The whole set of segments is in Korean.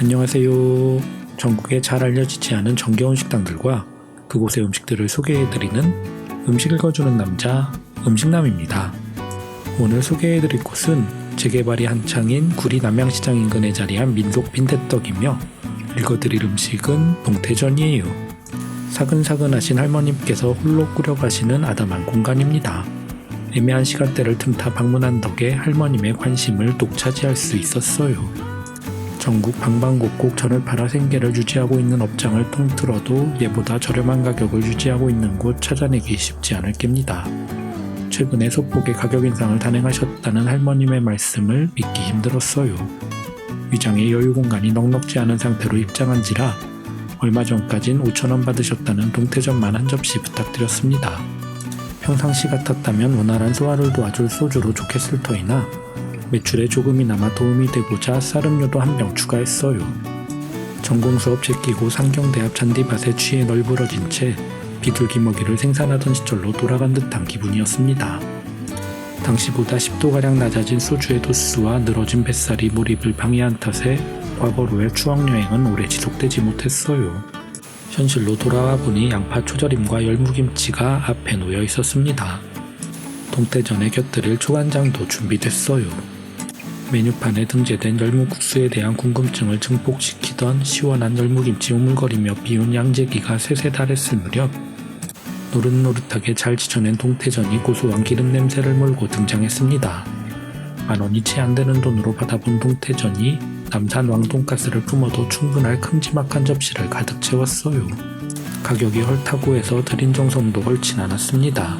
안녕하세요. 전국에 잘 알려지지 않은 정겨운 식당들과 그곳의 음식들을 소개해드리는 음식 읽어주는 남자 음식남입니다. 오늘 소개해드릴 곳은 재개발이 한창인 구리 남양시장 인근에 자리한 민속 빈대떡이며 읽어드릴 음식은 동태전이에요. 사근사근하신 할머님께서 홀로 꾸려가시는 아담한 공간입니다. 애매한 시간대를 틈타 방문한 덕에 할머님의 관심을 독차지할 수 있었어요. 전국 방방곡곡 전을 팔아 생계를 유지하고 있는 업장을 통틀어도 얘보다 저렴한 가격을 유지하고 있는 곳 찾아내기 쉽지 않을 겁니다. 최근에 소폭의 가격 인상을 단행하셨다는 할머님의 말씀을 믿기 힘들었어요. 위장에 여유 공간이 넉넉지 않은 상태로 입장한지라 얼마 전까진 5천원 받으셨다는 동태전만 한 접시 부탁드렸습니다. 평상시 같았다면 원활한 소화를 도와줄 소주로 좋겠을 터이나 매출에 조금이나마 도움이 되고자 쌀음료도 한 병 추가했어요. 전공 수업 제끼고 상경대합 잔디밭에 취해 널브러진 채 비둘기 먹이를 생산하던 시절로 돌아간 듯한 기분이었습니다. 당시보다 10도가량 낮아진 소주의 도수와 늘어진 뱃살이 몰입을 방해한 탓에 과거로의 추억여행은 오래 지속되지 못했어요. 현실로 돌아와 보니 양파 초절임과 열무김치가 앞에 놓여 있었습니다. 동태전에 곁들일 초간장도 준비됐어요. 메뉴판에 등재된 열무국수에 대한 궁금증을 증폭시키던 시원한 열무김치 우물거리며 비운 양재기가 세세 달했을 무렵 노릇노릇하게 잘 지져낸 동태전이 고소한 기름 냄새를 몰고 등장했습니다. 만 원이 채 안 되는 돈으로 받아본 동태전이 남산 왕돈가스를 품어도 충분할 큼지막한 접시를 가득 채웠어요. 가격이 헐타고 해서 드린 정성도 헐진 않았습니다.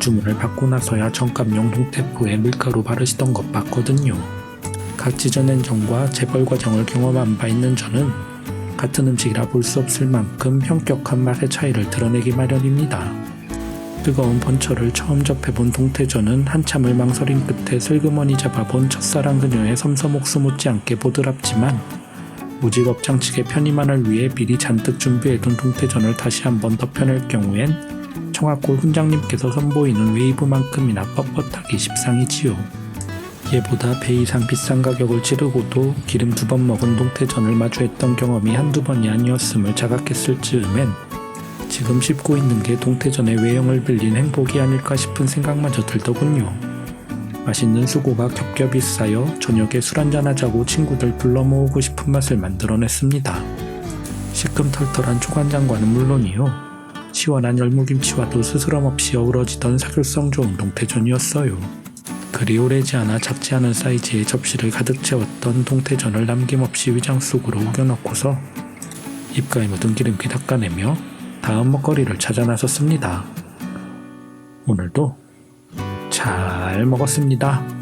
주문을 받고 나서야 정감용 동태포에 밀가루 바르시던 것 봤거든요. 각 전과 재벌 과정을 경험한 바 있는 저는 같은 음식이라 볼 수 없을 만큼 현격한 맛의 차이를 드러내기 마련입니다. 뜨거운 번철을 처음 접해본 동태전은 한참을 망설임 끝에 슬그머니 잡아본 첫사랑 그녀의 섬섬옥수 못지않게 보드랍지만 오직 업장 측의 편의만을 위해 미리 잔뜩 준비해둔 동태전을 다시 한번 덮여낼 경우엔 청학골 훈장님께서 선보이는 웨이브만큼이나 뻣뻣하기 십상이지요. 얘보다 배 이상 비싼 가격을 치르고도 기름 두 번 먹은 동태전을 마주했던 경험이 한두 번이 아니었음을 자각했을 즈음엔 지금 씹고 있는 게 동태전의 외형을 빌린 행복이 아닐까 싶은 생각마저 들더군요. 맛있는 수고가 겹겹이 쌓여 저녁에 술 한잔하자고 친구들 불러 모으고 싶은 맛을 만들어냈습니다. 시큼털털한 초간장과는 물론이요. 시원한 열무김치와도 스스럼 없이 어우러지던 사교성 좋은 동태전이었어요. 그리 오래지 않아 작지 않은 사이즈의 접시를 가득 채웠던 동태전을 남김없이 위장 속으로 우겨넣고서 입가에 묻은 기름기 닦아내며 다음 먹거리를 찾아 나섰습니다. 오늘도 잘 먹었습니다.